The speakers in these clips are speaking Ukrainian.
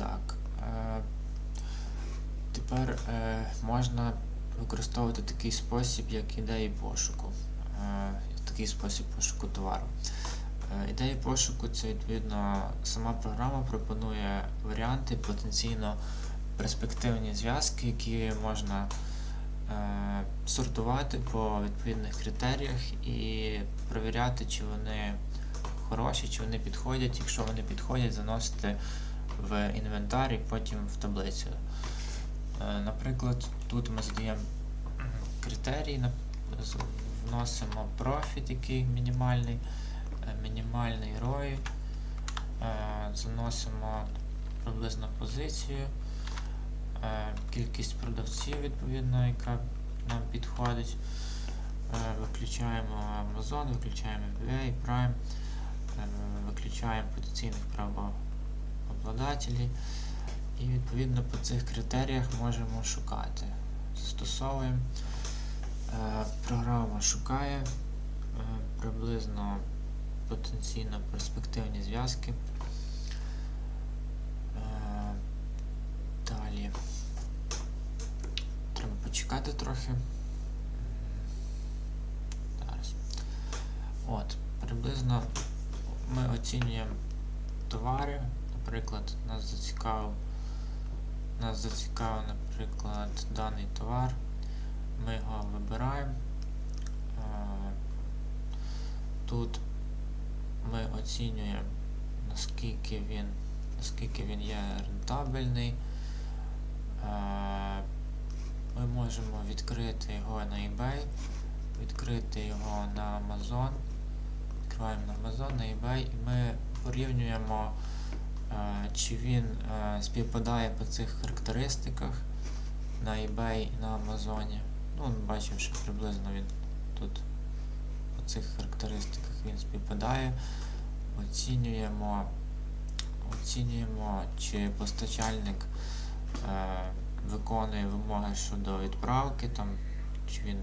Так. Е, тепер е, можна використовувати такий спосіб, як ідеї пошуку. Е, такий спосіб пошуку товару. Ідеї пошуку це відповідно сама програма пропонує варіанти, потенційно перспективні зв'язки, які можна сортувати по відповідних критеріях і перевіряти, чи вони хороші, чи вони підходять. Якщо вони підходять, заносити в інвентар і потім в таблицю. Е, Наприклад, тут ми задаємо критерії, вносимо профіт, який мінімальний, е, мінімальний ROI, е, заносимо приблизно позицію, кількість продавців, відповідно, яка нам підходить. Виключаємо Amazon, виключаємо FBA, Prime, виключаємо потенційних правообладателів. І відповідно по цих критеріях можемо шукати. Застосовуємо. Е, Програма шукає е, приблизно потенційно перспективні зв'язки. Е, Далі. Треба почекати трохи. Зараз. От, приблизно ми оцінюємо товари. Наприклад, нас зацікавив, нас зацікавив, наприклад, даний товар. Ми його вибираємо. Тут ми оцінюємо, наскільки він, наскільки він є рентабельний. Ми можемо відкрити його на eBay, відкрити його на Amazon. Відкриваємо на Amazon, на eBay і ми порівнюємо, чи він співпадає по цих характеристиках на eBay і на Amazon. Ну, бачимо, що приблизно він тут по цих характеристиках він співпадає. Оцінюємо, оцінюємо, чи постачальник е, виконує вимоги щодо відправки, там, чи він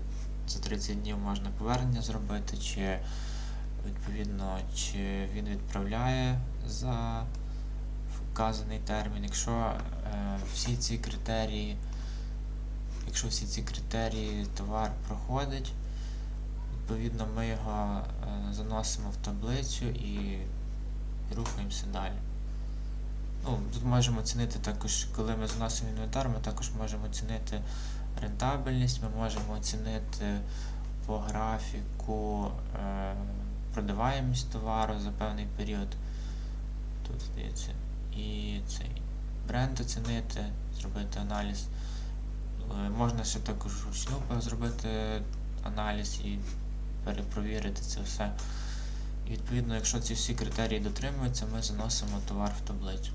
за 30 днів можна повернення зробити, чи відповідно, чи він відправляє за вказаний термін. Якщо е, всі ці критерії, якщо всі ці критерії товар проходить, відповідно ми його е, заносимо в таблицю і рухаємося далі. Ну, тут можемо оцінити також, коли ми заносимо інвентар, ми також можемо оцінити рентабельність, ми можемо оцінити по графіку е, продаваємість товару за певний період. Тут здається. Бренд оцінити, зробити аналіз. Е, Можна ще також вручну зробити аналіз і перепровірити це все. І відповідно, якщо ці всі критерії дотримуються, ми заносимо товар в таблицю.